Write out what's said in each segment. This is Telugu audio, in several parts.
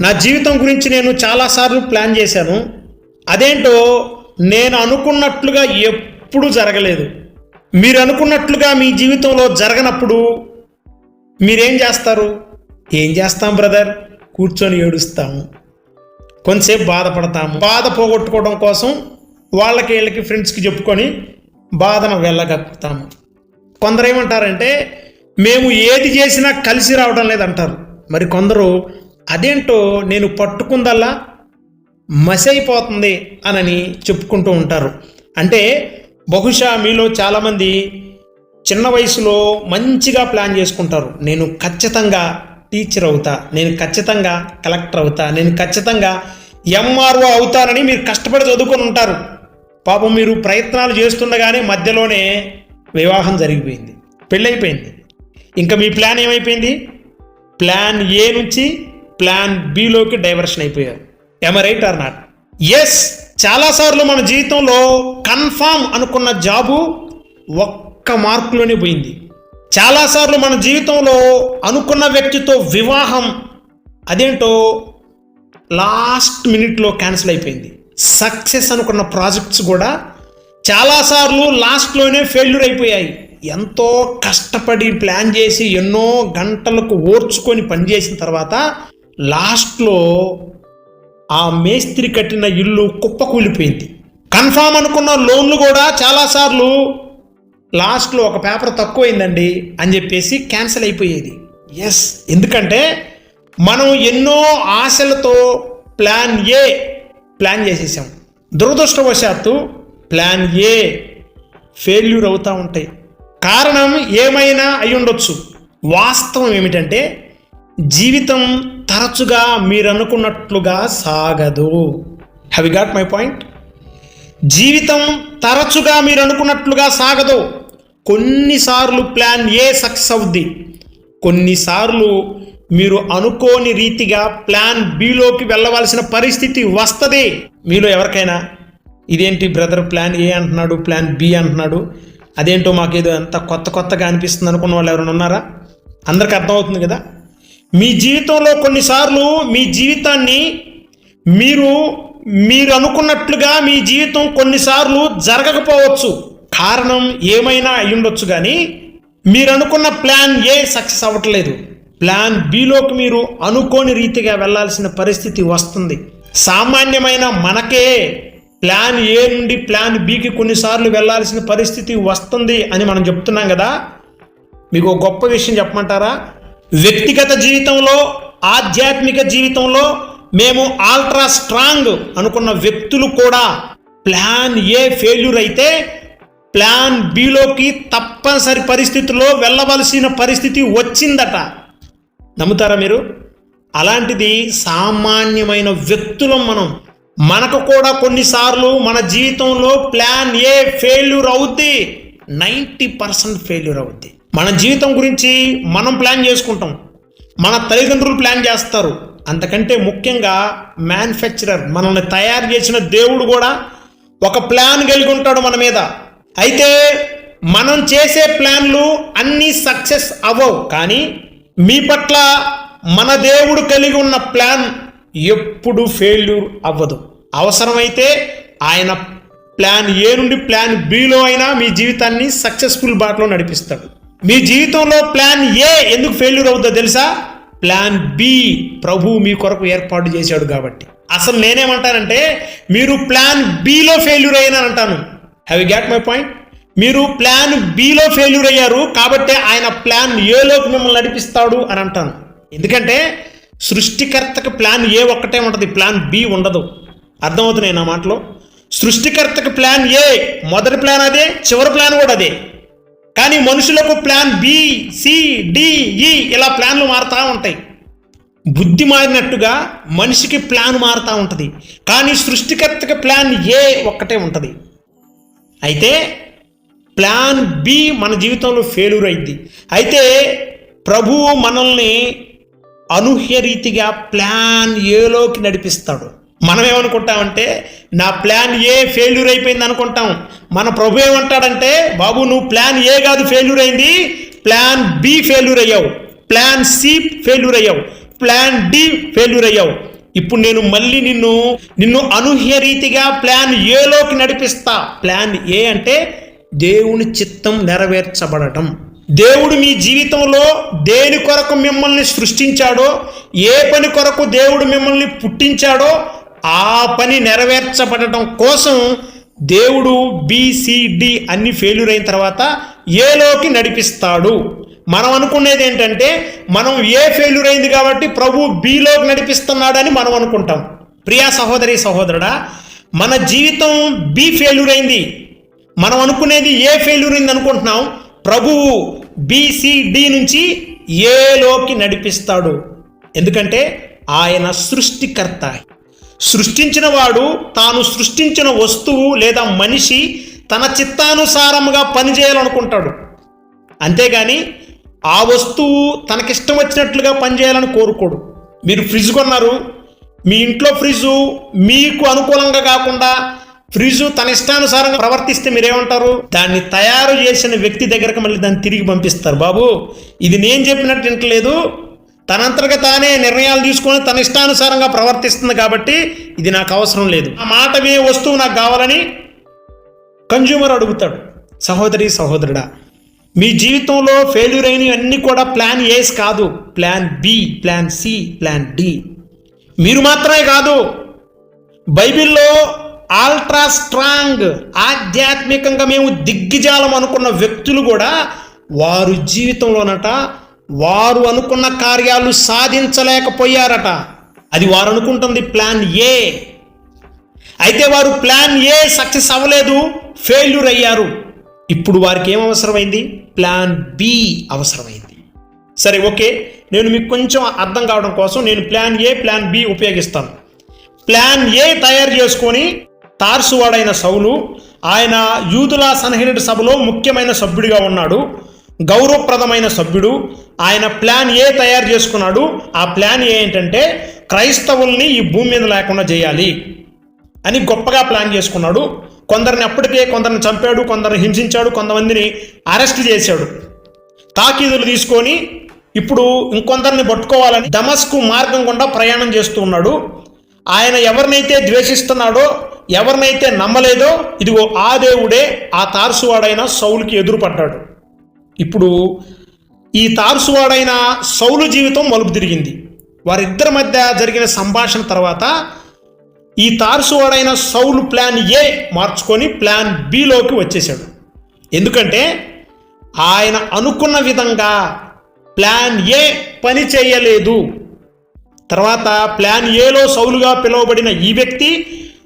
నా జీవితం గురించి నేను చాలాసార్లు ప్లాన్ చేశాను. అదేంటో నేను అనుకున్నట్లుగా ఎప్పుడూ జరగలేదు. మీరు అనుకున్నట్లుగా మీ జీవితంలో జరగనప్పుడు మీరేం చేస్తారు? ఏం చేస్తాం బ్రదర్? కూర్చొని ఏడుస్తాము. కొంతసేపు బాధపడతాము. బాధ పోగొట్టుకోవడం కోసం వాళ్ళకి వీళ్ళకి ఫ్రెండ్స్కి చెప్పుకొని బాధను వెళ్ళగక్కుతాము. కొందరు ఏమంటారంటే మేము ఏది చేసినా కలిసి రావడం లేదంటారు. మరి కొందరు అదేంటో నేను పట్టుకుందల్లా మసైపోతుంది అయిపోతుంది అనని చెప్పుకుంటూ ఉంటారు. అంటే బహుశా మీలో చాలామంది చిన్న వయసులో మంచిగా ప్లాన్ చేసుకుంటారు. నేను ఖచ్చితంగా టీచర్ అవుతా నేను ఖచ్చితంగా కలెక్టర్ అవుతా నేను ఖచ్చితంగా ఎంఆర్ఓ అవుతానని మీరు కష్టపడి చదువుకొని ఉంటారు. పాపం మీరు ప్రయత్నాలు చేస్తుండగానే మధ్యలోనే వివాహం జరిగిపోయింది పెళ్ళైపోయింది. ఇంకా మీ ప్లాన్ ఏమైపోయింది? ప్లాన్ ఏ నుంచి ప్లాన్ బిలోకి డైవర్షన్ అయిపోయారు. ఎమ రైట్ ఆర్ నాట్ ఎస్ చాలాసార్లు మన జీవితంలో కన్ఫామ్ అనుకున్న జాబు ఒక్క మార్కులోనే పోయింది. చాలాసార్లు మన జీవితంలో అనుకున్న వ్యక్తితో వివాహం అదేంటో లాస్ట్ మినిట్లో క్యాన్సిల్ అయిపోయింది. సక్సెస్ అనుకున్న ప్రాజెక్ట్స్ కూడా చాలాసార్లు లాస్ట్లోనే ఫెయిల్యూర్ అయిపోయాయి. ఎంతో కష్టపడి ప్లాన్ చేసి ఎన్నో గంటలకు ఓర్చుకొని పనిచేసిన తర్వాత లాస్ట్లో ఆ మేస్త్రి కట్టిన ఇల్లు కుప్పకూలిపోయింది కన్ఫామ్ అనుకున్న లోన్లు కూడా చాలాసార్లు లాస్ట్లో ఒక పేపర్ తక్కువైందండి అని చెప్పేసి క్యాన్సిల్ అయిపోయేది. ఎస్ ఎందుకంటే మనం ఎన్నో ఆశలతో ప్లాన్ ఏ ప్లాన్ చేసేసాం. దురదృష్టవశాత్తు ప్లాన్ ఏ ఫెయిల్యూర్ అవుతూ ఉంటాయి. కారణం ఏమైనా అయి ఉండొచ్చు వాస్తవం ఏమిటంటే జీవితం తరచుగా మీరు అనుకున్నట్లుగా సాగదు. Have you got my point జీవితం తరచుగా మీరు అనుకున్నట్లుగా సాగదు. కొన్నిసార్లు ప్లాన్ ఏ సక్సెస్ అవుద్ది. కొన్నిసార్లు మీరు అనుకోని రీతిగా ప్లాన్ బిలోకి వెళ్ళవలసిన పరిస్థితి వస్తుంది. మీలో ఎవరికైనా? ఇదేంటి బ్రదర్ ప్లాన్ ఏ అంటున్నాడు ప్లాన్ బి అంటున్నాడు? అదేంటో మాకేదో ఎంత కొత్త కొత్తగా అనిపిస్తుంది అనుకున్న వాళ్ళు ఎవరైనా ఉన్నారా? అందరికి అర్థమవుతుంది కదా? మీ జీవితంలో కొన్నిసార్లు మీ జీవితాన్ని మీరు మీరు అనుకున్నట్లుగా మీ జీవితం కొన్నిసార్లు జరగకపోవచ్చు. కారణం ఏమైనా అయ్యుండొచ్చు కానీ మీరు అనుకున్న ప్లాన్ ఏ సక్సెస్ అవ్వట్లేదు. ప్లాన్ బిలోకి మీరు అనుకోని రీతిగా వెళ్ళాల్సిన పరిస్థితి వస్తుంది. సామాన్యమైన మనకే ప్లాన్ ఏ నుండి ప్లాన్ బికి కొన్నిసార్లు వెళ్ళాల్సిన పరిస్థితి వస్తుంది అని మనం చెప్తున్నాం కదా. మీకు గొప్ప విషయం చెప్పమంటారా? వ్యక్తిగత జీవితంలో ఆధ్యాత్మిక జీవితంలో మేము ఆల్ట్రా స్ట్రాంగ్ అనుకున్న వ్యక్తులు కూడా ప్లాన్ ఏ ఫెయిల్యూర్ అయితే ప్లాన్ బిలోకి తప్పనిసరి పరిస్థితుల్లో వెళ్ళవలసిన పరిస్థితి వచ్చిందట. నమ్ముతారా మీరు? అలాంటిది సామాన్యమైన వ్యక్తులం మనం. మనకు కూడా కొన్నిసార్లు మన జీవితంలో ప్లాన్ ఏ ఫెయిల్యూర్ అవుద్ది. నైంటీ పర్సెంట్ ఫెయిల్యూర్ అవుద్ది. మన జీవితం గురించి మనం ప్లాన్ చేసుకుంటాం. మన తల్లిదండ్రులు ప్లాన్ చేస్తారు. అంతకంటే ముఖ్యంగా మ్యానుఫ్యాక్చరర్ మనల్ని తయారు చేసిన దేవుడు కూడా ఒక ప్లాన్ కలిగి ఉంటాడు మన మీద. అయితే మనం చేసే ప్లాన్లు అన్నీ సక్సెస్ అవ్వవు. కానీ మీ పట్ల మన దేవుడు కలిగి ఉన్న ప్లాన్ ఎప్పుడు ఫెయిల్యూర్ అవ్వదు. అవసరమైతే ఆయన ప్లాన్ ఏ నుండి ప్లాన్ బిలో అయినా మీ జీవితాన్ని సక్సెస్ఫుల్ బాటలో నడిపిస్తాడు. మీ జీవితంలో ప్లాన్ ఏ ఎందుకు ఫెయిల్యూర్ అవుతుందో తెలుసా? ప్లాన్ బి ప్రభు మీ కొరకు ఏర్పాటు చేశాడు కాబట్టి. అసలు నేనేమంటానంటే మీరు ప్లాన్ బిలో ఫెయిల్యూర్ అయ్యానని అంటాను. Have you got my point మీరు ప్లాన్ బిలో ఫెయిల్యూర్ అయ్యారు కాబట్టి ఆయన ప్లాన్ ఏలోకి మిమ్మల్ని నడిపిస్తాడు అని అంటాను. ఎందుకంటే సృష్టికర్తకు ప్లాన్ ఏ ఒక్కటే ఉంటుంది ప్లాన్ బి ఉండదు. అర్థమవుతున్నాయి నా మాటలో? సృష్టికర్తకు ప్లాన్ ఏ మొదటి ప్లాన్ అదే చివరి ప్లాన్ కూడా అదే. కానీ మనుషులకు ప్లాన్ బి సి డి ఇలా ప్లాన్లు మారుతూ ఉంటాయి. బుద్ధి మారినట్టుగా మనిషికి ప్లాన్ మారుతూ ఉంటుంది. కానీ సృష్టికర్తకి ప్లాన్ ఏ ఒక్కటే ఉంటుంది. అయితే ప్లాన్ బి మన జీవితంలో ఫెయిల్యూర్ అయింది. అయితే ప్రభువు మనల్ని అనూహ్య రీతిగా ప్లాన్ ఏలోకి నడిపిస్తాడు. మనం ఏమనుకుంటామంటే నా ప్లాన్ ఏ ఫెయిల్యూర్ అయిపోయింది అనుకుంటాం. మన ప్రభు ఏమంటాడంటే బాబు నువ్వు ప్లాన్ ఏ కాదు ఫెయిల్యూర్ అయింది ప్లాన్ బి ఫెయిల్యూర్ అయ్యావు ప్లాన్ సి ఫెయిల్యూర్ అయ్యావు ప్లాన్ డి ఫెయిల్యూర్ అయ్యావు. ఇప్పుడు నేను మళ్ళీ నిన్ను నిన్ను అనూహ్య రీతిగా ప్లాన్ ఏలోకి నడిపిస్తా. ప్లాన్ ఏ అంటే దేవుని చిత్తం నెరవేర్చబడటం. దేవుడు మీ జీవితంలో దేని కొరకు మిమ్మల్ని సృష్టించాడో ఏ పని కొరకు దేవుడు మిమ్మల్ని పుట్టించాడో ఆ పని నెరవేర్చబడటం కోసం దేవుడు బీసీడి అన్ని ఫెయిల్యూర్ అయిన తర్వాత ఏలోకి నడిపిస్తాడు. మనం అనుకునేది ఏంటంటే మనం ఏ ఫెయిల్యూర్ అయింది కాబట్టి ప్రభు బిలోకి నడిపిస్తున్నాడని మనం అనుకుంటాం. ప్రియా సహోదరి సహోదరుడా మన జీవితం బి ఫెయిల్యూర్ అయింది. మనం అనుకునేది ఏ ఫెయిల్యూర్ అయింది అనుకుంటున్నాం? ప్రభువు బీసీడి నుంచి ఏలోకి నడిపిస్తాడు. ఎందుకంటే ఆయన సృష్టికర్త. సృష్టించినవాడు తాను సృష్టించిన వస్తువు లేదా మనిషి తన చిత్తానుసారంగా పనిచేయాలనుకుంటాడు. అంతేగాని ఆ వస్తువు తనకిష్టం వచ్చినట్లుగా పనిచేయాలని కోరుకోడు. మీరు ఫ్రిడ్జ్ కొన్నారు మీ ఇంట్లో ఫ్రిడ్జ్ మీకు అనుకూలంగా కాకుండా ఫ్రిడ్జ్ తన ఇష్టానుసారంగా ప్రవర్తిస్తే మీరేమంటారు? దాన్ని తయారు చేసిన వ్యక్తి దగ్గరకు మళ్ళీ దాన్ని తిరిగి పంపిస్తారు. బాబు ఇది నేను చెప్పినట్టు వింటలేదు తనంతటగా తానే నిర్ణయాలు తీసుకొని తన ఇష్టానుసారంగా ప్రవర్తిస్తుంది కాబట్టి ఇది నాకు అవసరం లేదు. ఆ మాట మీ వస్తువు నాకు కావాలని కన్జ్యూమర్ అడుగుతాడు. సహోదరి సహోదరుడా మీ జీవితంలో ఫెయిల్యూర్ అయినవి అన్నీ కూడా ప్లాన్ ఏస్ కాదు. Plan B plan C plan D మీరు మాత్రమే కాదు బైబిల్లో ఆల్ట్రా స్ట్రాంగ్ ఆధ్యాత్మికంగా మేము దిగ్గిజాలం అనుకున్న వ్యక్తులు కూడా వారు జీవితంలోనట వారు అనుకున్న కార్యాలు సాధించలేకపోయారట. అది వారు అనుకుంటుంది ప్లాన్ ఏ. అయితే వారు ప్లాన్ ఏ సక్సెస్ అవ్వలేదు ఫెయిల్యూర్ అయ్యారు. ఇప్పుడు వారికి ఏం అవసరమైంది? ప్లాన్ బి అవసరమైంది. సరే ఓకే. నేను మీకు కొంచెం అర్థం కావడం కోసం నేను ప్లాన్ ఏ ప్లాన్ బి ఉపయోగిస్తాను. ప్లాన్ ఏ తయారు చేసుకొని తార్సువాడైన సౌలు ఆయన యూదుల సన్హెనుడి సభలో ముఖ్యమైన సభ్యుడిగా ఉన్నాడు. గౌరవప్రదమైన సభ్యుడు. ఆయన ప్లాన్ ఏ తయారు చేసుకున్నాడు. ఆ ప్లాన్ ఏంటంటే క్రైస్తవుల్ని ఈ భూమి మీద లేకుండా చేయాలి అని గొప్పగా ప్లాన్ చేసుకున్నాడు. కొందరిని అప్పటికే కొందరిని చంపాడు కొందరిని హింసించాడు కొంతమందిని అరెస్ట్ చేశాడు. తాకీదులు తీసుకొని ఇప్పుడు ఇంకొందరిని పట్టుకోవాలని దమస్కు మార్గం గుండా ప్రయాణం చేస్తూ ఉన్నాడు. ఆయన ఎవరినైతే ద్వేషిస్తున్నాడో ఎవరినైతే నమ్మలేదో ఇదిగో ఆ దేవుడే ఆ తార్సువాడైన సౌలుకి ఎదురుపడ్డాడు. ఇప్పుడు ఈ తారుసువాడైన సౌలు జీవితం మలుపు తిరిగింది. వారిద్దరి మధ్య జరిగిన సంభాషణ తర్వాత ఈ తారుసువాడైన సౌలు ప్లాన్ ఏ మార్చుకొని ప్లాన్ బిలోకి వచ్చేసాడు ఎందుకంటే ఆయన అనుకున్న విధంగా ప్లాన్ ఏ పని చేయలేదు. తర్వాత ప్లాన్ ఏలో సౌలుగా పిలువబడిన ఈ వ్యక్తి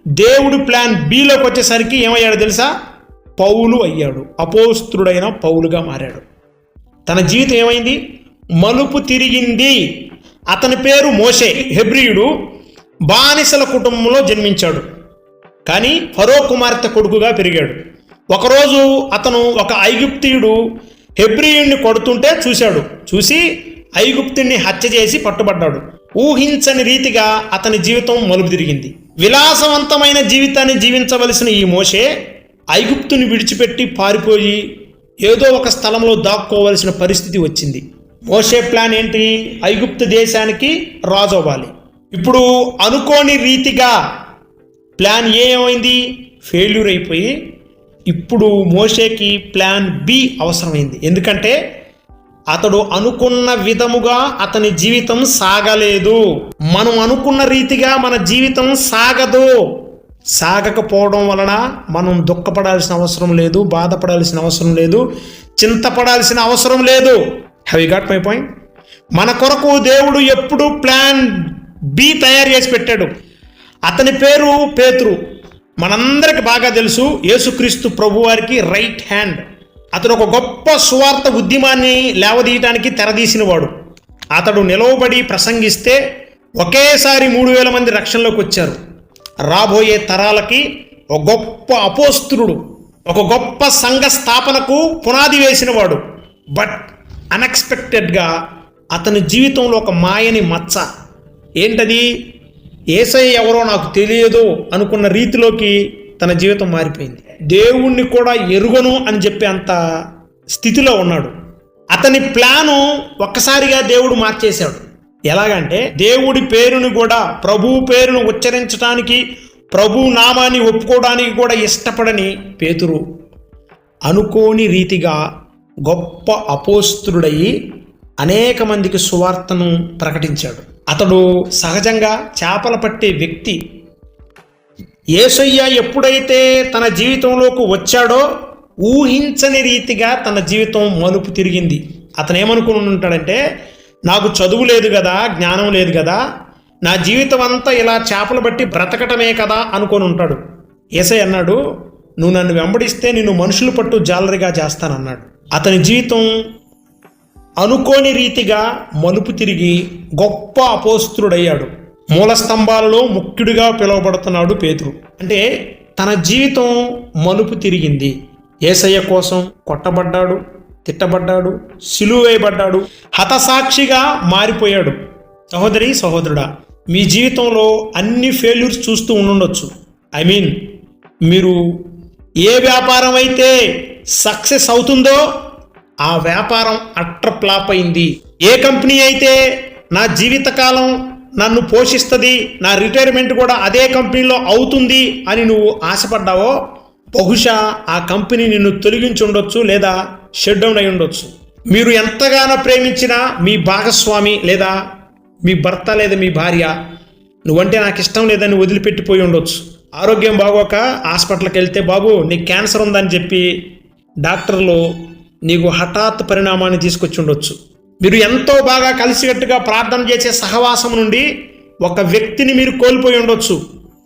దేవుడు ప్లాన్ బిలోకి వచ్చేసరికి ఏమయ్యాడు తెలుసా? పౌలు అయ్యాడు. అపోస్తుడైన పౌలుగా మారాడు. తన జీవితం ఏమైంది? మలుపు తిరిగింది. అతని పేరు మోషే. హెబ్రియుడు బానిసల కుటుంబంలో జన్మించాడు. కానీ ఫరో కుమార్తె కొడుకుగా పెరిగాడు. ఒకరోజు అతను ఒక ఐగుప్తియుడు హెబ్రియుడిని కొడుతుంటే చూశాడు. చూసి ఐగుప్తుడిని హత్య చేసి పట్టుబడ్డాడు. ఊహించని రీతిగా అతని జీవితం మలుపు తిరిగింది. విలాసవంతమైన జీవితాన్ని జీవించవలసిన ఈ మోషే ఐగుప్తుని విడిచిపెట్టి పారిపోయి ఏదో ఒక స్థలంలో దాక్కోవలసిన పరిస్థితి వచ్చింది. మోషే ప్లాన్ ఏంటి? ఐగుప్తు దేశానికి రాజు అవ్వాలి ఇప్పుడు అనుకోని రీతిగా ప్లాన్ ఏ ఏమైంది? ఫెయిల్యూర్ అయిపోయి ఇప్పుడు మోషేకి ప్లాన్ బి అవసరమైంది. ఎందుకంటే అతడు అనుకున్న విధముగా అతని జీవితం సాగలేదు. మనం అనుకున్న రీతిగా మన జీవితం సాగదు. సాగకపోవడం వలన మనం దుఃఖపడాల్సిన అవసరం లేదు బాధపడాల్సిన అవసరం లేదు చింతపడాల్సిన అవసరం లేదు. Have you got my point మన కొరకు దేవుడు ఎప్పుడు ప్లాన్ బి తయారు చేసి పెట్టాడు. అతని పేరు పేతురు. మనందరికి బాగా తెలుసు యేసుక్రీస్తు ప్రభువారికి రైట్ హ్యాండ్ అతడు ఒక గొప్ప సువార్త ఉద్యమాన్ని లేవదీయటానికి తెరదీసినవాడు. అతడు నిలవబడి ప్రసంగిస్తే ఒకేసారి మూడు వేల మంది రక్షణలోకి వచ్చారు. రాబోయే తరాలకి ఒక గొప్ప అపోస్తుడు ఒక గొప్ప సంఘ స్థాపనకు పునాది వేసినవాడు. బట్ అన్ఎక్స్పెక్టెడ్గా అతని జీవితంలో ఒక మాయని మచ్చ. ఏంటది? ఏసై ఎవరో నాకు తెలియదు అనుకున్న రీతిలోకి తన జీవితం మారిపోయింది. దేవుణ్ణి కూడా ఎరుగను అని చెప్పే అంత స్థితిలో ఉన్నాడు. అతని ప్లాను ఒక్కసారిగా దేవుడు మార్చేశాడు. ఎలాగంటే దేవుడి పేరును కూడా ప్రభు పేరును ఉచ్చరించడానికి ప్రభు నామాన్ని ఒప్పుకోవడానికి కూడా ఇష్టపడని పేతురు అనుకోని రీతిగా గొప్ప అపోస్తుడయి అనేక మందికి సువార్తను ప్రకటించాడు. అతడు సహజంగా చేపలు పట్టే వ్యక్తి. యేసయ్య ఎప్పుడైతే తన జీవితంలోకి వచ్చాడో ఊహించని రీతిగా తన జీవితం మలుపు తిరిగింది. అతను ఏమనుకుని ఉంటాడంటే నాకు చదువు లేదు కదా జ్ఞానం లేదు కదా నా జీవితం అంతా ఇలా చేపలు బట్టి బ్రతకటమే కదా అనుకొని ఉంటాడు. ఏసై అన్నాడు నువ్వు నన్ను వెంబడిస్తే నిన్ను మనుషులు పట్టు జాలరిగా చేస్తానన్నాడు. అతని జీవితం అనుకోని రీతిగా మలుపు తిరిగి గొప్ప అపోస్తుడయ్యాడు. మూల స్తంభాలలో ముఖ్యుడిగా పిలువబడుతున్నాడు పేతురు. అంటే తన జీవితం మలుపు తిరిగింది. ఏసయ్య కోసం కొట్టబడ్డాడు. తిట్టబడ్డాడు సిలువేయబడ్డాడు హతసాక్షిగా మారిపోయాడు. సహోదరి సహోదరుడా మీ జీవితంలో అన్ని ఫెయిల్యూర్స్ చూస్తూ ఉండుండొచ్చు. ఐ మీన్ మీరు ఏ వ్యాపారం అయితే సక్సెస్ అవుతుందో ఆ వ్యాపారం అట్టర్ ఫ్లాప్ అయింది. ఏ కంపెనీ అయితే నా జీవితకాలం నన్ను పోషిస్తుంది నా రిటైర్మెంట్ కూడా అదే కంపెనీలో అవుతుంది అని నువ్వు ఆశపడ్డావో బహుశా ఆ కంపెనీ నిన్ను తొలగించి ఉండొచ్చు లేదా షట్ డౌన్ అయి ఉండొచ్చు మీరు ఎంతగానో ప్రేమించిన మీ భాగస్వామి లేదా మీ భర్త లేదా మీ భార్య నువ్వంటే నాకు ఇష్టం లేదని వదిలిపెట్టిపోయి ఉండొచ్చు. ఆరోగ్యం బాగోక హాస్పిటల్కి వెళ్తే బాబు నీకు క్యాన్సర్ ఉందని చెప్పి డాక్టర్లు నీకు హఠాత్ పరిణామాన్ని తీసుకొచ్చి ఉండొచ్చు మీరు ఎంతో బాగా కలిసికట్టుగా ప్రార్థన చేసే సహవాసం నుండి ఒక వ్యక్తిని మీరు కోల్పోయి ఉండొచ్చు.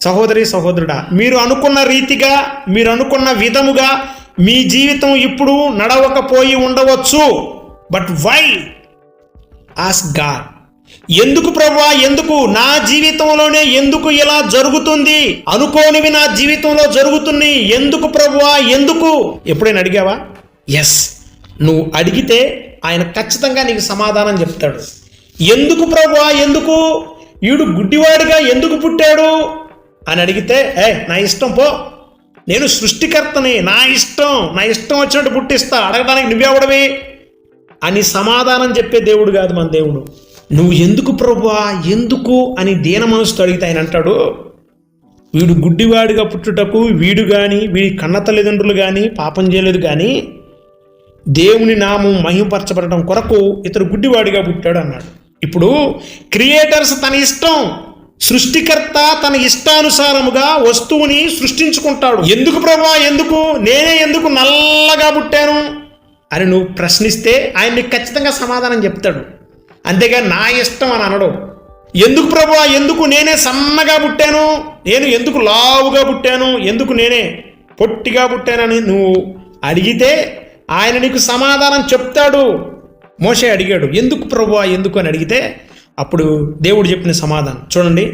సహోదరి సహోదరుడా మీరు అనుకున్న రీతిగా మీరు అనుకున్న విధముగా మీ జీవితం ఇప్పుడు నడవకపోయి ఉండవచ్చు. బట్ వై ఆస్ గాడ్ ఎందుకు ప్రభా ఎందుకు? నా జీవితంలోనే ఎందుకు ఇలా జరుగుతుంది? అనుకోనివి నా జీవితంలో జరుగుతున్నాయి. ఎందుకు ప్రభువా ఎందుకు? ఎప్పుడైనా అడిగావా? ఎస్ నువ్వు అడిగితే ఆయన ఖచ్చితంగా నీకు సమాధానం చెప్తాడు. ఎందుకు ప్రభువా ఎందుకు? వీడు గుడ్డివాడిగా ఎందుకు పుట్టాడు? అని అడిగితే ఏ నా ఇష్టం పో. నేను సృష్టికర్తని నా ఇష్టం నా ఇష్టం వచ్చినట్టు పుట్టిస్తా. అడగడానికి నువ్వెవడవి అని సమాధానం చెప్పే దేవుడు కాదు మన దేవుడు. నువ్వు ఎందుకు ప్రభువా? ఎందుకు? అని దీన మనసుతో అడిగితే ఆయన అంటాడు వీడు గుడ్డివాడిగా పుట్టుటకు వీడు కానీ వీడి కన్న తల్లిదండ్రులు కానీ పాపం చేయలేదు కానీ దేవుని నామం మహిమపరచబడటం కొరకు ఇతడు గుడ్డివాడిగా పుట్టాడు అన్నాడు. ఇప్పుడు క్రియేటర్స్ తన ఇష్టం. సృష్టికర్త తన ఇష్టానుసారముగా వస్తువుని సృష్టించుకుంటాడు. ఎందుకు ప్రభా? ఎందుకు? నేనే ఎందుకు నల్లగా పుట్టాను? అని నువ్వు ప్రశ్నిస్తే ఆయన నీకు ఖచ్చితంగా సమాధానం చెప్తాడు. అంతేగా నా ఇష్టం అని అనడు. ఎందుకు ప్రభా? ఎందుకు నేనే సన్నగా పుట్టాను? నేను ఎందుకు లావుగా పుట్టాను? ఎందుకు నేనే పొట్టిగా పుట్టానని నువ్వు అడిగితే ఆయన నీకు సమాధానం చెప్తాడు. మోషే అడిగాడు ఎందుకు ప్రభా? ఎందుకు? అని అడిగితే అప్పుడు దేవుడు చెప్పిన సమాధానం. చూడండి.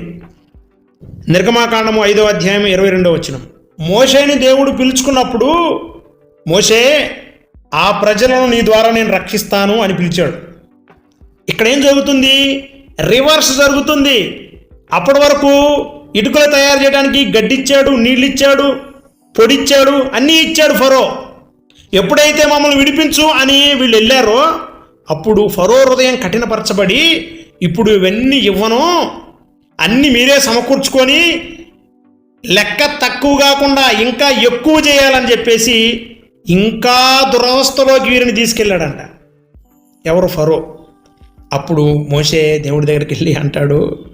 నిర్గమాకాండము ఐదో అధ్యాయం ఇరవై రెండో వచ్చిన మోషేని దేవుడు పిలుచుకున్నప్పుడు మోషే ఆ ప్రజలను నీ ద్వారా నేను రక్షిస్తాను అని పిలిచాడు. ఇక్కడ ఏం జరుగుతుంది? రివర్స్ జరుగుతుంది. అప్పటి వరకు ఇటుకలు తయారు చేయడానికి గడ్డిచ్చాడు నీళ్ళిచ్చాడు పొడిచ్చాడు అన్నీ ఇచ్చాడు ఫరో. ఎప్పుడైతే మమ్మల్ని విడిపించు అని వీళ్ళు వెళ్ళారో అప్పుడు ఫరో హృదయం కఠినపరచబడి ఇప్పుడు ఇవన్నీ ఇవ్వను. అన్నీ మీరే సమకూర్చుకొని లెక్క తక్కువ కాకుండా ఇంకా ఎక్కువ చేయాలని చెప్పేసి ఇంకా దురవస్థలోకి వీరిని తీసుకెళ్ళాడంట. ఎవరు ఫరో? అప్పుడు మోషే దేవుడి దగ్గరికి వెళ్ళి అంటాడు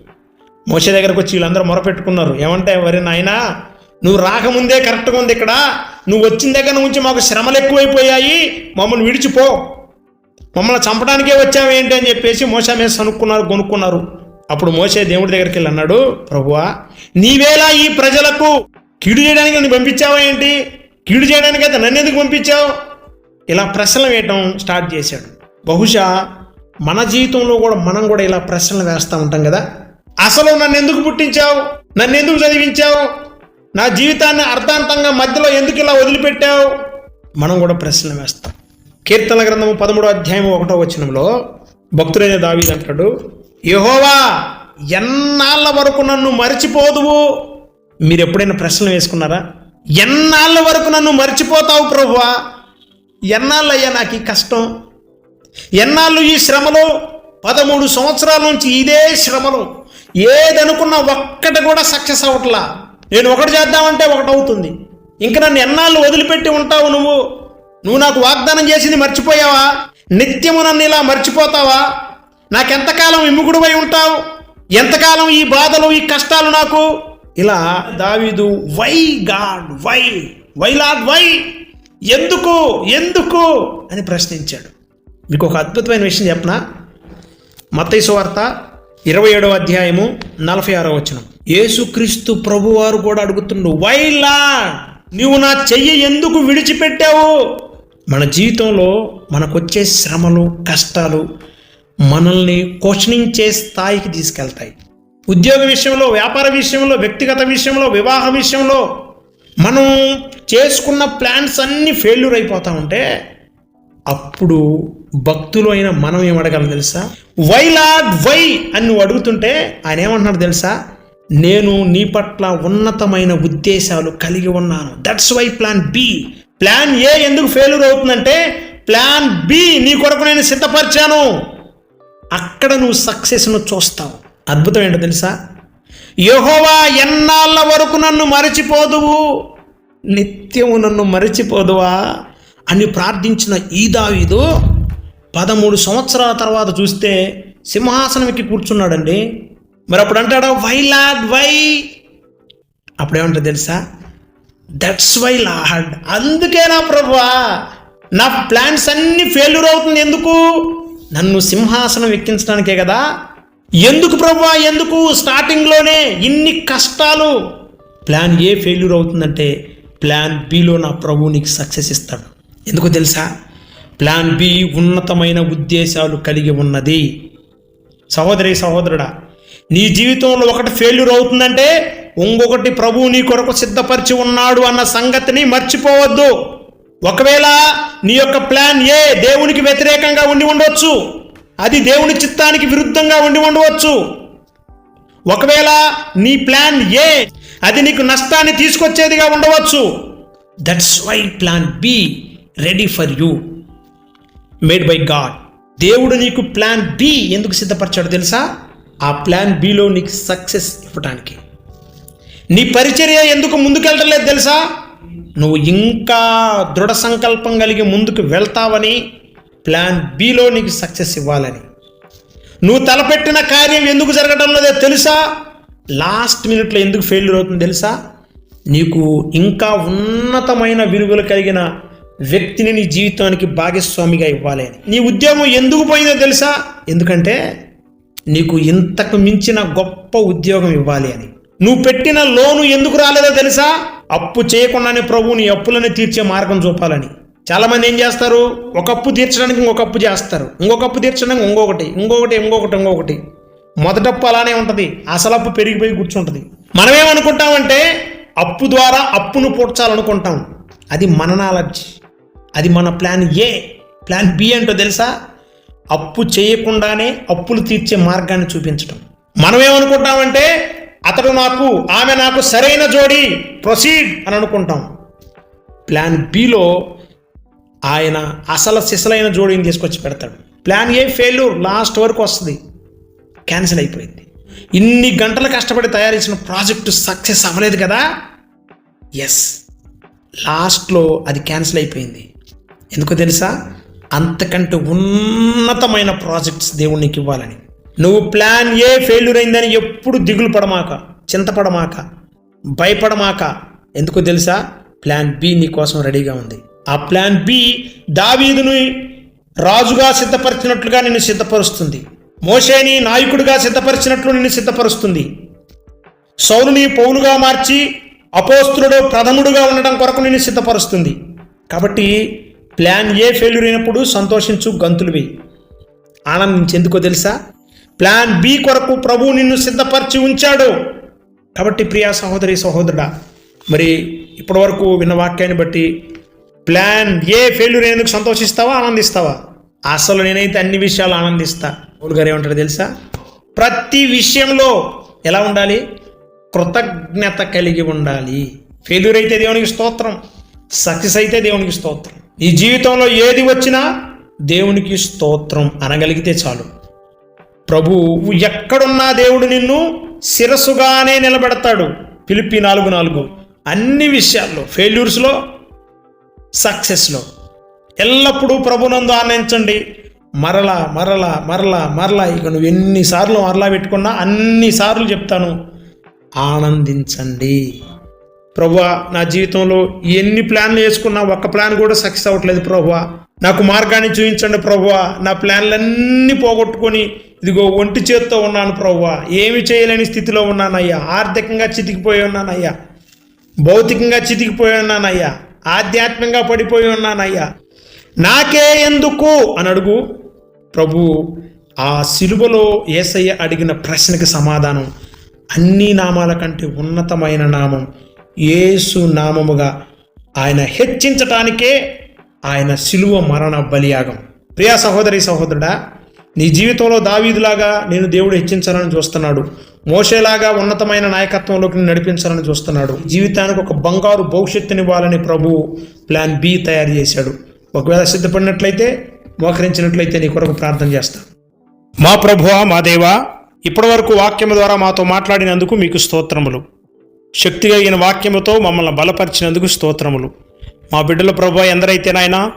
మోషే దగ్గరకు వచ్చి వీళ్ళందరూ మొరపెట్టుకున్నారు. ఏమంటే వరి నాయనా నువ్వు రాకముందే కరెక్ట్గా ఉంది ఇక్కడ. నువ్వు వచ్చిన దగ్గర నుంచి మాకు శ్రమలు ఎక్కువైపోయాయి. మమ్మల్ని విడిచిపో. మమ్మల్ని చంపడానికే వచ్చావేంటి అని చెప్పేసి మోసా మీద సనుక్కున్నారు కొనుక్కున్నారు అప్పుడు మోసే దేవుడి దగ్గరికి వెళ్ళి అన్నాడు ప్రభువా నీవేలా ఈ ప్రజలకు కీడు చేయడానికి నన్ను పంపించావా ఏంటి? కీడు చేయడానికి అయితే నన్ను ఎందుకు పంపించావు? ఇలా ప్రశ్నలు వేయటం స్టార్ట్ చేశాడు. బహుశా మన జీవితంలో కూడా మనం కూడా ఇలా ప్రశ్నలు వేస్తూ ఉంటాం కదా. అసలు నన్ను ఎందుకు పుట్టించావు? నన్ను ఎందుకు చదివించావు? నా జీవితాన్ని అర్థాంతంగా మధ్యలో ఎందుకు ఇలా వదిలిపెట్టావు? మనం కూడా ప్రశ్నలు వేస్తాం. కీర్తన గ్రంథము పదమూడో అధ్యాయం ఒకటో వచనంలో భక్తుడైన దావీ అంటాడు యహోవా ఎన్నాళ్ళ వరకు నన్ను మరిచిపోదువు? మీరు ఎప్పుడైనా ప్రశ్నలు వేసుకున్నారా? ఎన్నాళ్ళ వరకు నన్ను మర్చిపోతావు ప్రభువా? ఎన్నాళ్ళయ్యా నాకు ఈ కష్టం? ఎన్నాళ్ళు ఈ శ్రమలు? పదమూడు సంవత్సరాల నుంచి ఇదే శ్రమలు. ఏదనుకున్నా ఒక్కటి కూడా సక్సెస్ అవ్వట్లా. నేను ఒకటి చేద్దామంటే ఒకటి అవుతుంది. ఇంక నన్ను ఎన్నాళ్ళు వదిలిపెట్టి ఉంటావు నువ్వు? నువ్వు నాకు వాగ్దానం చేసింది మర్చిపోయావా? నిత్యము నన్ను ఇలా మర్చిపోతావా? నాకెంతకాలం విముగుడువై ఉంటావు? ఎంతకాలం ఈ బాధలు ఈ కష్టాలు నాకు? ఇలా దావీదు why God why why lord why ఎందుకు ఎందుకు? అని ప్రశ్నించాడు. మీకు ఒక అద్భుతమైన విషయం చెప్పనా? మత్తయి సువార్త ఇరవై ఏడవ అధ్యాయము నలభై ఆరో వచనం. యేసుక్రీస్తు ప్రభువారు కూడా అడుగుతుండు వైలా నీవు నా చెయ్యి ఎందుకు విడిచిపెట్టావు? మన జీవితంలో మనకొచ్చే శ్రమలు కష్టాలు మనల్ని క్వశ్చనించే స్థాయికి తీసుకెళ్తాయి. ఉద్యోగ విషయంలో వ్యాపార విషయంలో వ్యక్తిగత విషయంలో వివాహ విషయంలో మనం చేసుకున్న ప్లాన్స్ అన్నీ ఫెయిల్యూర్ అయిపోతా ఉంటే అప్పుడు భక్తులు అయిన మనం ఏమడగలం తెలుసా? వై లాడ్ వై అని నువ్వు అడుగుతుంటే ఆయన ఏమంటున్నాడు తెలుసా? నేను నీ పట్ల ఉన్నతమైన ఉద్దేశాలు కలిగి ఉన్నాను. That's why plan B plan A ఎందుకు ఫెయిల్యూర్ అవుతుందంటే ప్లాన్ బి నీ కొరకు నేను సిద్ధపరిచాను. అక్కడ నువ్వు సక్సెస్ను చూస్తావు. అద్భుతం ఏంటో తెలుసా? యహోవా ఎన్నాళ్ళ వరకు నన్ను మరచిపోదువు? నిత్యము నన్ను మరచిపోదువా? అని ప్రార్థించిన ఈ దావీదు పదమూడు సంవత్సరాల తర్వాత చూస్తే సింహాసనం ఎక్కి కూర్చున్నాడండి. మరి అప్పుడు అంటాడు వై లాడ్ వై అప్పుడేమంటాడు తెలుసా? దట్స్ వై లాడ్ అందుకేనా ప్రభువా నా ప్లాన్స్ అన్ని ఫెయిల్యూర్ అవుతుంది. ఎందుకు? నన్ను సింహాసనం ఎక్కించడానికే కదా. ఎందుకు ప్రభువా ఎందుకు? స్టార్టింగ్లోనే ఇన్ని కష్టాలు. ప్లాన్ ఏ ఫెయిల్యూర్ అవుతుందంటే ప్లాన్ బిలో నా ప్రభు నీకు సక్సెస్ ఇస్తాడు. ఎందుకు తెలుసా? ప్లాన్ బి ఉన్నతమైన ఉద్దేశాలు కలిగి ఉన్నది. సహోదరి సహోదరుడా నీ జీవితంలో ఒకటి ఫెయిల్యూర్ అవుతుందంటే ఇంకొకటి ప్రభువు నీ కొరకు సిద్ధపరిచి ఉన్నాడు అన్న సంగతిని మర్చిపోవద్దు. ఒకవేళ నీ యొక్క ప్లాన్ ఏ దేవునికి వ్యతిరేకంగా ఉండి ఉండవచ్చు అది దేవుని చిత్తానికి విరుద్ధంగా ఉండి ఉండవచ్చు. ఒకవేళ నీ ప్లాన్ ఏ అది నీకు నష్టాన్ని తీసుకొచ్చేదిగా ఉండవచ్చు. That's why plan B ready for you made by God దేవుడు నీకు ప్లాన్ బి ఎందుకు సిద్ధపరిచాడు తెలుసా? ఆ ప్లాన్ బిలో నీకు సక్సెస్ ఇవ్వటానికి. నీ పరిచర్య ఎందుకు ముందుకెళ్ళలేదు తెలుసా? నువ్వు ఇంకా దృఢ సంకల్పం కలిగి ముందుకు వెళ్తావని ప్లాన్ బిలో నీకు సక్సెస్ ఇవ్వాలని. నువ్వు తలపెట్టిన కార్యం ఎందుకు జరగడం లేదో తెలుసా? లాస్ట్ మినిట్లో ఎందుకు ఫెయిల్యూర్ అవుతుంది తెలుసా? నీకు ఇంకా ఉన్నతమైన విలువలు కలిగిన వ్యక్తిని నీ జీవితానికి భాగస్వామిగా ఇవ్వాలి. అని నీ ఉద్యోగం ఎందుకు పోయిందో తెలుసా? ఎందుకంటే నీకు ఇంతకు మించిన గొప్ప ఉద్యోగం ఇవ్వాలి. అని నువ్వు పెట్టిన లోను ఎందుకు రాలేదో తెలుసా? అప్పు చేయకుండానే ప్రభువుని అప్పులను తీర్చే మార్గం చూపాలని. చాలామంది ఏం చేస్తారు? ఒక అప్పు తీర్చడానికి ఇంకొక అప్పు చేస్తారు. ఇంకొక అప్పు తీర్చడానికి ఇంకొకటి ఇంకొకటి ఇంకొకటి ఇంకొకటి. మొదటప్పు అలానే ఉంటుంది. అసలు అప్పు పెరిగిపోయి కూర్చుంటుంది. మనం ఏమనుకుంటామంటే అప్పు ద్వారా అప్పును పూడ్చాలనుకుంటాం. అది మన నాలెడ్జ్. అది మన ప్లాన్ ఏ ప్లాన్ బి అంటో తెలుసా? అప్పు చేయకుండానే అప్పులు తీర్చే మార్గాన్ని చూపించడం మనం ఏమనుకుంటామంటే అతడు నాకు ఆమె నాకు సరైన జోడి ప్రొసీడ్ అని అనుకుంటాం. ప్లాన్ బిలో ఆయన అసలు సిసలైన జోడీని తీసుకొచ్చి పెడతాడు. ప్లాన్ ఏ ఫెయిల్యూర్ లాస్ట్ వరకు వస్తుంది. క్యాన్సిల్ అయిపోయింది. ఇన్ని గంటలు కష్టపడి తయారు చేసిన ప్రాజెక్టు సక్సెస్ అవ్వలేదు కదా? ఎస్ లాస్ట్లో అది క్యాన్సిల్ అయిపోయింది. ఎందుకో తెలుసా? అంతకంటే ఉన్నతమైన ప్రాజెక్ట్స్ దేవుడికి ఇవ్వాలని. నువ్వు ప్లాన్ ఏ ఫెయిల్యూర్ అయిందని ఎప్పుడు దిగులు పడమాక చింతపడమాక భయపడమాక. ఎందుకో తెలుసా? ప్లాన్ బి నీ కోసం రెడీగా ఉంది. ఆ ప్లాన్ బి దావీదుని రాజుగా సిద్ధపరిచినట్లుగా నిన్ను సిద్ధపరుస్తుంది. మోషేని నాయకుడిగా సిద్ధపరిచినట్లు నిన్ను సిద్ధపరుస్తుంది. సౌలుని పౌలుగా మార్చి అపోస్తుడు ప్రథముడుగా ఉండడం కొరకు నిన్ను సిద్ధపరుస్తుంది. కాబట్టి ప్లాన్ ఏ ఫెయిల్యూర్ అయినప్పుడు సంతోషించు గంతులు వేయి. ఆనందించేందుకో తెలుసా? ప్లాన్ బి కొరకు ప్రభు నిన్ను సిద్ధపరిచి ఉంచాడు. కాబట్టి ప్రియా సహోదరి సహోదరుడా మరి ఇప్పటివరకు విన్న వాక్యాన్ని బట్టి ప్లాన్ ఏ ఫెయిల్యూర్ అయినందుకు సంతోషిస్తావా ఆనందిస్తావా? అసలు నేనైతే అన్ని విషయాలు ఆనందిస్తా. పౌలు గారు ఏమంటారు తెలుసా? ప్రతి విషయంలో ఎలా ఉండాలి? కృతజ్ఞత కలిగి ఉండాలి. ఫెయిల్యూర్ అయితే దేవునికి స్తోత్రం సక్సెస్ అయితే దేవునికి స్తోత్రం. ఈ జీవితంలో ఏది వచ్చినా దేవునికి స్తోత్రం అనగలిగితే చాలు. ప్రభు ఎక్కడున్నా దేవుడు నిన్ను శిరస్సుగానే నిలబెడతాడు. పిలిపి నాలుగు నాలుగు. అన్ని విషయాల్లో ఫెయిల్యూర్స్లో సక్సెస్లో. ఎల్లప్పుడూ ప్రభునందు ఆనందించండి. మరలా మరలా మరలా మరలా ఇక నువ్వు ఎన్నిసార్లు మరలా పెట్టుకున్నా అన్నిసార్లు చెప్తాను ఆనందించండి. ప్రభువా నా జీవితంలో ఎన్ని ప్లాన్లు వేసుకున్నా ఒక్క ప్లాన్ కూడా సక్సెస్ అవ్వట్లేదు ప్రభువా నాకు మార్గాన్ని చూపించండి ప్రభువా నా ప్లాన్లన్నీ పోగొట్టుకొని ఇదిగో ఒంటి చేత్తో ఉన్నాను ప్రవ్వా. ఏమి చేయలేని స్థితిలో ఉన్నానయ్యా. ఆర్థికంగా చితికిపోయి ఉన్నానయ్యా. భౌతికంగా చితికిపోయి ఉన్నానయ్యా. ఆధ్యాత్మికంగా పడిపోయి ఉన్నానయ్యా. నాకే ఎందుకు? అని అడుగు. ప్రభు ఆ సిలువలో ఏసయ్య అడిగిన ప్రశ్నకి సమాధానం అన్ని నామాల కంటే ఉన్నతమైన నామం ఏసు నామముగా ఆయన హెచ్చించటానికే ఆయన సిలువ మరణ బలియాగం. ప్రియా సహోదరి సహోదరుడా నీ జీవితంలో దావీదులాగా నేను దేవుడు హెచ్చించాలని చూస్తున్నాడు. మోసేలాగా ఉన్నతమైన నాయకత్వంలోకి నడిపించాలని చూస్తున్నాడు. జీవితానికి ఒక బంగారు భవిష్యత్తునివ్వాలని ప్రభు ప్లాన్ బి తయారు చేశాడు. ఒకవేళ సిద్ధపడినట్లయితే మోకరించినట్లయితే నీ కొరకు ప్రార్థన చేస్తాను మా ప్రభువా మా దేవా ఇప్పటివరకు వాక్యము ద్వారా మాతో మాట్లాడినందుకు మీకు స్తోత్రములు. శక్తి కలిగిన వాక్యముతో మమ్మల్ని బలపరిచినందుకు స్తోత్రములు. మా బిడ్డల ప్రభు ఎందరైతే నాయనా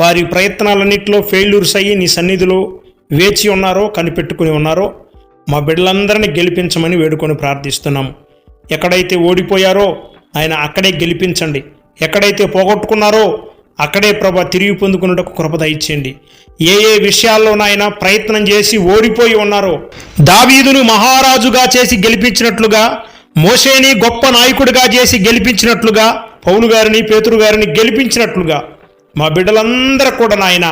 వారి ప్రయత్నాలన్నింటిలో ఫెయిల్యూర్స్ అయ్యి నీ సన్నిధిలో వేచి ఉన్నారో కనిపెట్టుకుని ఉన్నారో మా బిడ్డలందరినీ గెలిపించమని వేడుకొని ప్రార్థిస్తున్నాము ఎక్కడైతే ఓడిపోయారో ఆయన అక్కడే గెలిపించండి. ఎక్కడైతే పోగొట్టుకున్నారో అక్కడే ప్రభ తిరిగి పొందుకున్నటకు కృప ఇచ్చేయండి ఏ ఏ విషయాల్లోనైనా ప్రయత్నం చేసి ఓడిపోయి ఉన్నారో దావీదును మహారాజుగా చేసి గెలిపించినట్లుగా మోషేని గొప్ప నాయకుడిగా చేసి గెలిపించినట్లుగా పౌలు గారిని పేతురు గారిని గెలిపించినట్లుగా మా బిడ్డలందరూ కూడా నాయన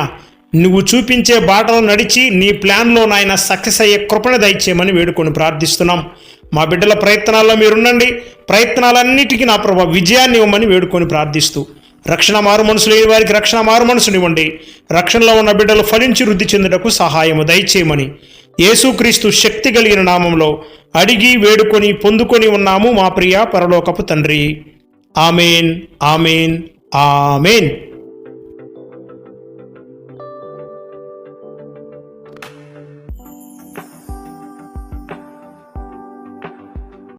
నువ్వు చూపించే బాటలో నడిచి నీ ప్లాన్లో నాయన సక్సెస్ అయ్యే కృపణ దయచేయమని వేడుకొని ప్రార్థిస్తున్నాం. మా బిడ్డల ప్రయత్నాల్లో మీరుండండి. ప్రయత్నాలన్నిటికీ నా ప్రభా విజయాన్ని ఇవ్వమని వేడుకొని ప్రార్థిస్తూ. రక్షణ మారు మనసు లేని వారికి రక్షణ మారు మనసునివ్వండి రక్షణలో ఉన్న బిడ్డలు ఫలించి వృద్ధి చెందుటకు సహాయము దయచేయమని యేసుక్రీస్తు శక్తి కలిగిన నామంలో అడిగి వేడుకొని పొందుకొని ఉన్నాము మా ప్రియ పరలోకపు తండ్రి. ఆమెన్ ఆమెన్ ఆమెన్.